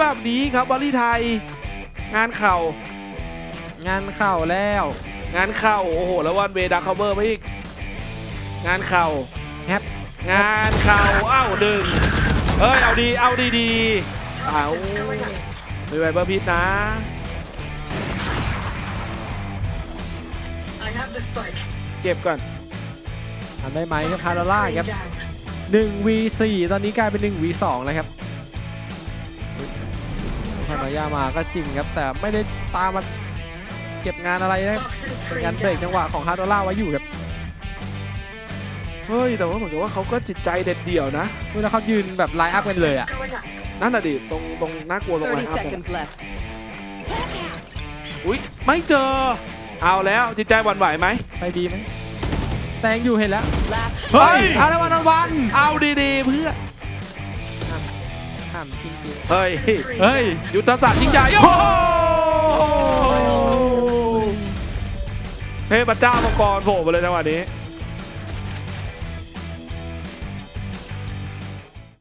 แบบนี้ครับวอลลี่ไทย งานเข่า งานเข้าแล้ว งานเข่าโอ้โห แล้ววันเวดักคาเวอร์ไปอีก งานเข่าแฮปงานเข่าอ้าวดึงเอ้ยเอาดีเอาดีดีๆเอาไม่ไหวเบอร์พิษนะ I have the spike. เก็บก่อนทำได้ไหมครับคาร์ล่าครับ1 v 4ตอนนี้กลายเป็น1 v 2แล้วครับ พานายามาก็จริงครับ แต่ไม่ได้ตามมาเก็บงานอะไรนะครับ Toxin เป็น screen การเบรกจังหวะของฮาร์ดล่าไว้อยู่ครับเฮ้ยแต่ว่าเหมือนกับว่าเขาก็จิตใจเด็ดเดี่ยวนะเวลาเขายืนแบบไลน์อัพกันเลยอะ Going up. นั่นน่ะดิตรงตรงน่ากลัวลงมา30ครับ seconds left. อุ้ยไม่เจอ เอาแล้วจิตใจหวั่นไหวไหมไปดีไหมแตงอยู่เห็นแล้ว Last เฮ้ยอาละวันวันเอาดีๆ เพื่อห้ามจริงเฮ้ยๆเฮ้ย ยุทธศาสตร์ยิ่งใหญ่โอ้โหเทพเจ้ามังกรโผล่มาเลยจังหวะนี้